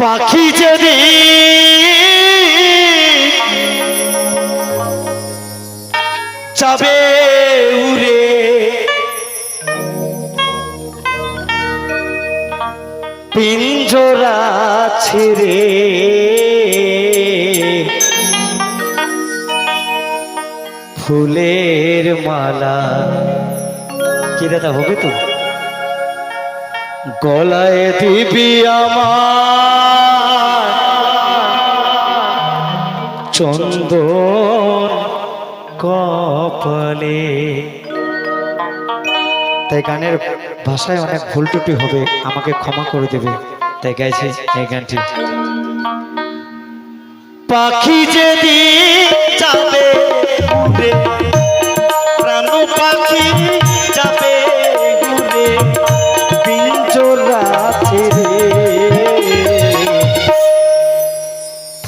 পাখি যদি যাবে উড়ে পিঞ্জরা ছেড়ে ফুলের মালা। কি দাদা হবে তো? গলায় দিবি আমার চন্দন কপালে। তাই গানের ভাষায় অনেক ভুল ত্রুটি হবে, আমাকে ক্ষমা করে দেবে। তাই গাইছি এই গানটি। পাখি যেদি যাবে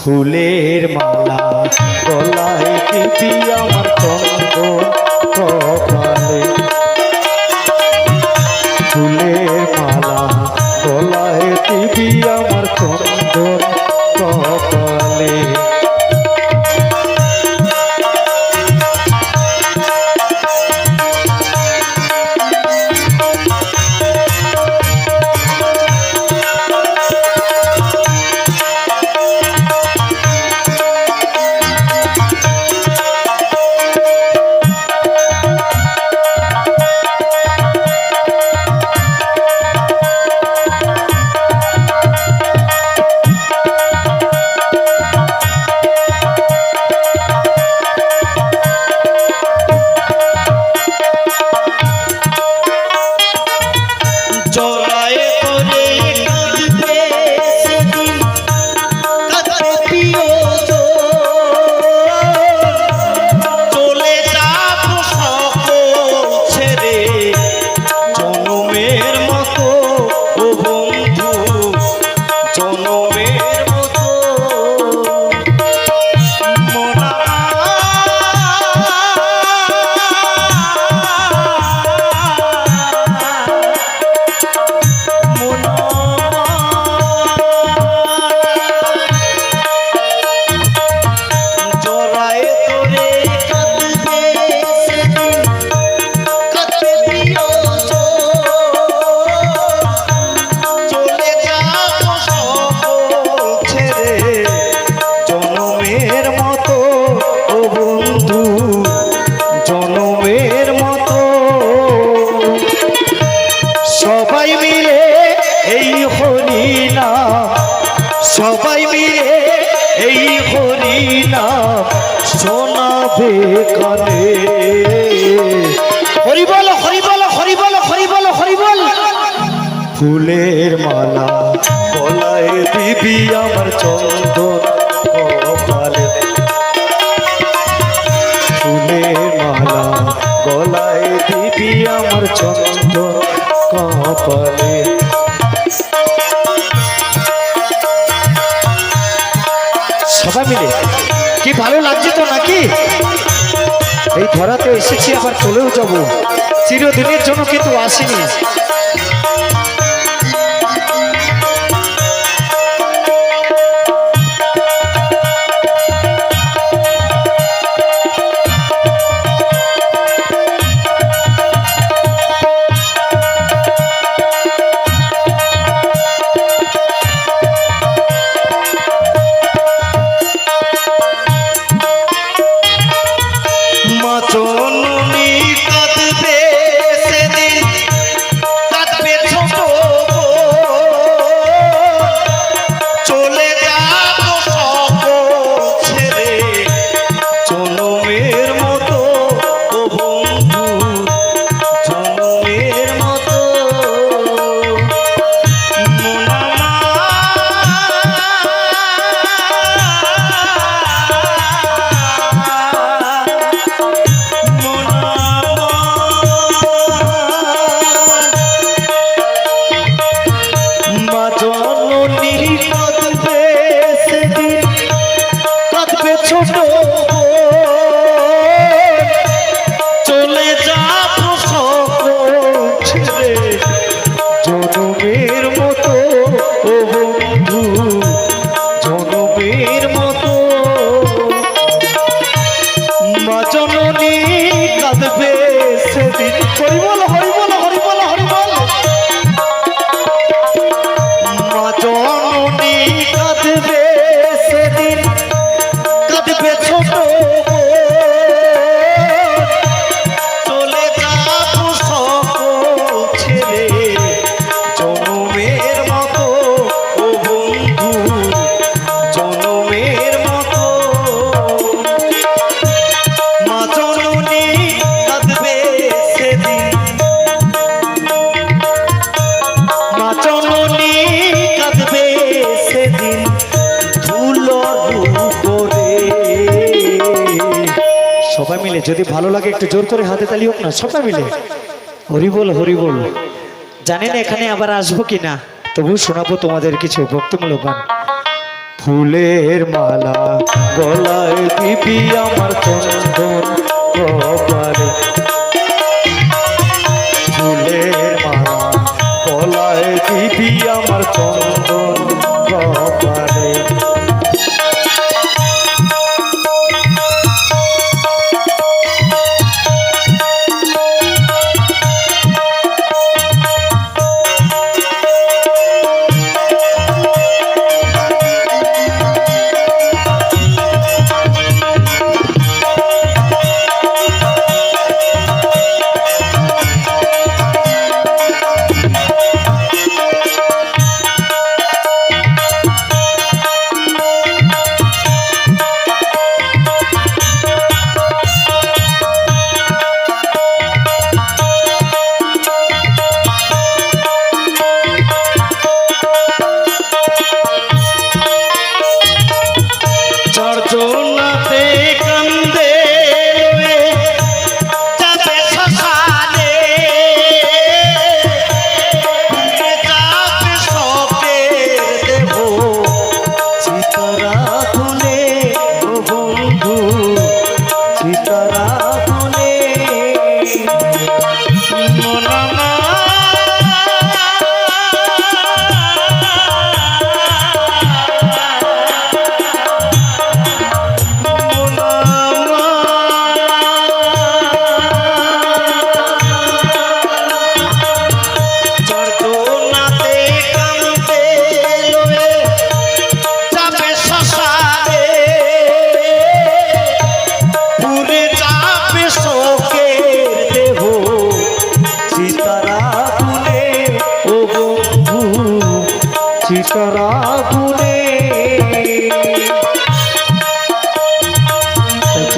ফুলের মালা গলায় দিবি শোনাবে কানে হরি বল, হরি ফুলের মালা গলায় দিবি আমার চন্দন কপালে। ফুলের মালা গলায় দিবি আমার চন্দন কপালে। সবাই মিলে কি ভালো লাগছে তো নাকি? এই ধরাতে এসেছি, আবার চলেও যাব। চিরদিনের জন্য কিন্তু আসিনি। বাঁচবে যদি ভালো লাগে একটু জোর করে হাতে তালি হোক না, সবাই মিলে। হরিবল হরিবল। জানেন এখানে আবার আসব কিনা? তবু শোনাবো তোমাদের কিছু ভক্তিমূলক গান ফুলের মালা গলায় দিবি আমার চন্দন কপালে। ফুলের মালা গলায় দিবি আমার চন্দন